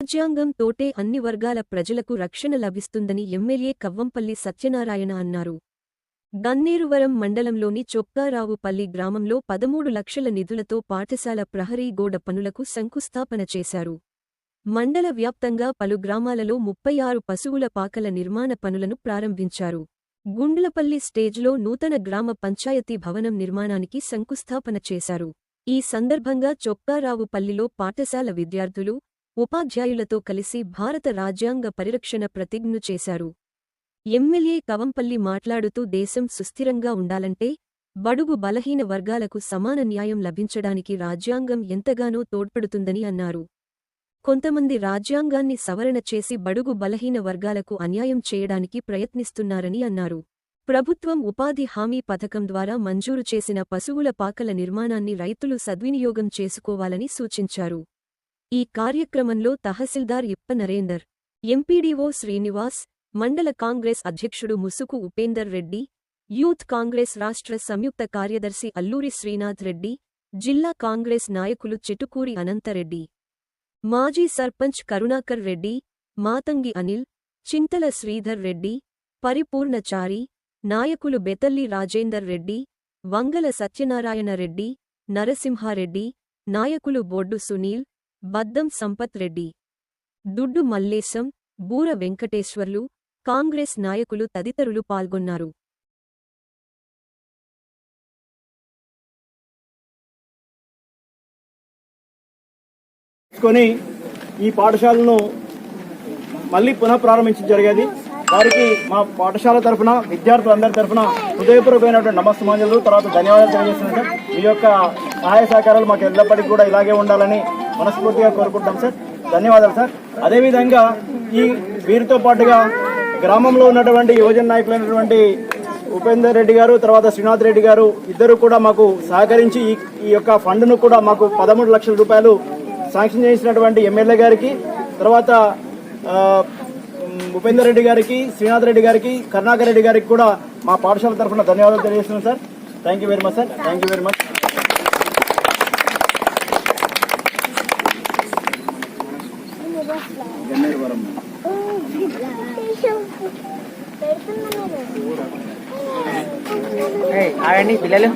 రాజ్యాంగం తోటే అన్ని వర్గాల ప్రజలకు రక్షణ లభిస్తుందని ఎమ్మెల్యే కవ్వంపల్లి సత్యనారాయణ అన్నారు. గన్నేరువరం మండలంలోని చొక్కారావుపల్లి గ్రామంలో పదమూడు లక్షల నిధులతో పాఠశాల ప్రహరీ గోడ పనులకు శంకుస్థాపన చేశారు. మండల వ్యాప్తంగా పలు గ్రామాలలో ముప్పై ఆరు పశువుల పాకల నిర్మాణ పనులను ప్రారంభించారు. గుండ్లపల్లి స్టేజ్లో నూతన గ్రామ పంచాయతీ భవనం నిర్మాణానికి శంకుస్థాపన చేశారు. ఈ సందర్భంగా చొక్కారావుపల్లిలో పాఠశాల విద్యార్థులు ఉపాధ్యాయులతో కలిసి భారత రాజ్యాంగ పరిరక్షణ ప్రతిజ్ఞ చేశారు. ఎమ్మెల్యే కవంపల్లి మాట్లాడుతూ దేశం సుస్థిరంగా ఉండాలంటే బడుగు బలహీన వర్గాలకు సమాన న్యాయం లభించడానికి రాజ్యాంగం ఎంతగానో తోడ్పడుతుందని అన్నారు. కొంతమంది రాజ్యాంగాన్ని సవరణ చేసి బడుగు బలహీన వర్గాలకు అన్యాయం చేయడానికి ప్రయత్నిస్తున్నారని అన్నారు. ప్రభుత్వం ఉపాధి హామీ పథకం ద్వారా మంజూరు చేసిన పశువుల పాకల నిర్మాణాన్ని రైతులు సద్వినియోగం చేసుకోవాలని సూచించారు. ఈ కార్యక్రమంలో తహసీల్దార్ ఇప్ప నరేందర్ ఎంపీడీఓ శ్రీనివాస్ మండల కాంగ్రెస్ అధ్యక్షుడు ముసుకు ఉపేందర్ రెడ్డి యూత్ కాంగ్రెస్ రాష్ట్ర సంయుక్త కార్యదర్శి అల్లూరి శ్రీనాథ్ రెడ్డి జిల్లా కాంగ్రెస్ నాయకులు చిటుకూరి అనంతరెడ్డి. మాజీ సర్పంచ్ కరుణాకర్ రెడ్డి మాతంగి అనిల్ చింతల శ్రీధర్ రెడ్డి పరిపూర్ణచారి నాయకులు బెతల్లి రాజేందర్ రెడ్డి వంగల సత్యనారాయణ రెడ్డి నరసింహారెడ్డి నాయకులు బొడ్డు సునీల్ బద్దం సంపత్ రెడ్డి. దుడ్డు మల్లేశం బూర వెంకటేశ్వర్లు కాంగ్రెస్ నాయకులు తదితరులు పాల్గొన్నారు. తీసుకొని ఈ పాఠశాలను మళ్ళీ పునః ప్రారంభించడం జరిగేది. వారికి మా పాఠశాల తరఫున విద్యార్థులందరి తరఫున హృదయపూర్వకమైనటువంటి నమస్తమాంజలు తర్వాత ధన్యవాదాలు తెలియజేస్తున్నాం సార్ మీ యొక్క సహాయ సహకారాలు మాకు ఎల్లప్పటికీ కూడా ఇలాగే ఉండాలని మనస్ఫూర్తిగా కోరుకుంటాం సార్. ధన్యవాదాలు సార్. అదేవిధంగా ఈ వీరితో పాటుగా గ్రామంలో ఉన్నటువంటి యువజన నాయకులైనటువంటి ఉపేందర్ రెడ్డి గారు తర్వాత శ్రీనాథ్ రెడ్డి గారు ఇద్దరు కూడా మాకు సహకరించి ఈ ఈ యొక్క ఫండ్ను కూడా మాకు పదమూడు లక్షల రూపాయలు శాంక్షన్ చేసినటువంటి ఎమ్మెల్యే గారికి తర్వాత ఉపేందర్ రెడ్డి గారికి శ్రీనాథ్ రెడ్డి గారికి కరుణాకర్ రెడ్డి గారికి కూడా మా పాఠశాల తరఫున ధన్యవాదాలు తెలియజేస్తున్నాం sir. Thank you very much sir thank you very much ఆగండి పిల్లలు.